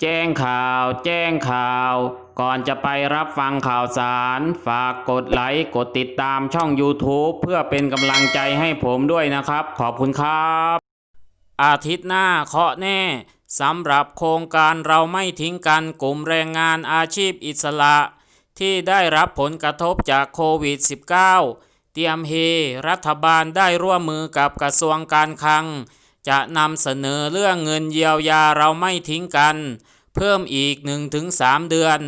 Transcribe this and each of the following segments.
แจ้งข่าว แจ้งข่าว ก่อนจะไปรับฟังข่าวสาร ฝากกดไลค์กดติดตามช่อง YouTube เพื่อเป็นกำลังใจให้ผมด้วยนะครับ ขอบคุณครับ อาทิตย์หน้าเคาะแน่สำหรับโครงการเราไม่ทิ้งกันกลุ่มแรงงานอาชีพอิสระ ที่ได้รับผลกระทบจากโควิด -19 เตรียมเฮ รัฐบาลได้ร่วมมือกับกระทรวงการคลัง จะนำเสนอเรื่องเงินเยียวยาเราไม่ทิ้งกัน เพิ่มอีก 1-3 เดือน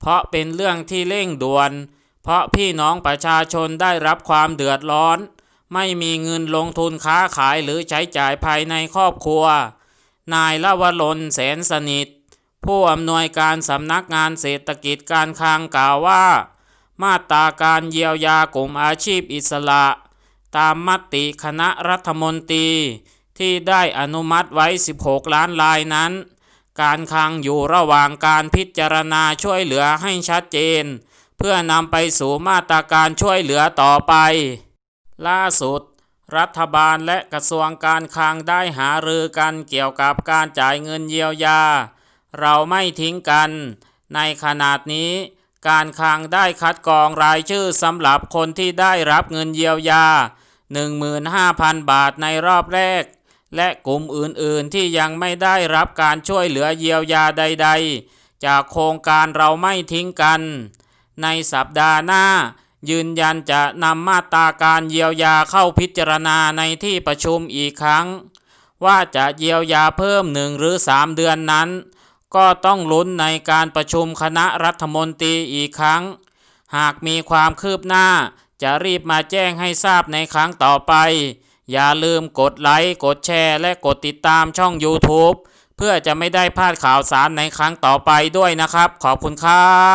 เพราะเป็นเรื่องที่เร่งด่วน เพราะพี่น้องประชาชนได้รับความเดือดร้อน ไม่มีเงินลงทุนค้าขายหรือใช้จ่ายภายในครอบครัว นายละวรนแสนสนิท ผู้อำนวยการสำนักงานเศรษฐกิจการคลังกล่าวว่า มาตราการเยียวยากลุ่มอาชีพอิสระ ตามมติคณะรัฐมนตรี ที่ได้อนุมัติไว้ 16 ล้านรายนั้น การคลังอยู่ระหว่างการพิจารณาช่วยเหลือให้ชัดเจน เพื่อนำไปสู่มาตรการช่วยเหลือต่อไป ล่าสุด รัฐบาลและกระทรวงการคลังได้หารือกันเกี่ยวกับการจ่ายเงินเยียวยา เราไม่ทิ้งกัน ในขนาดนี้ การคลังได้คัดกรองรายชื่อสำหรับคนที่ได้รับเงินเยียวยา 15,000 บาทในรอบแรก และกลุ่มอื่นๆที่ยังไม่ได้รับการช่วยเหลือเยียวยาใด ๆ จากโครงการเราไม่ทิ้งกัน ในสัปดาห์หน้า ยืนยันจะนำมาตราการเยียวยาเข้าพิจารณาในที่ประชุมอีกครั้ง ว่าจะเยียวยาเพิ่มหนึ่งหรือสามเดือนนั้น ก็ต้องลุ้นในการประชุมคณะรัฐมนตรีอีกครั้ง หากมีความคืบหน้าจะรีบมาแจ้งให้ทราบในครั้งต่อไป อย่าลืมกดไลค์ กดแชร์ และกดติดตามช่อง YouTube เพื่อจะไม่ได้พลาดข่าวสารในครั้งต่อไปด้วยนะครับ ขอบคุณครับ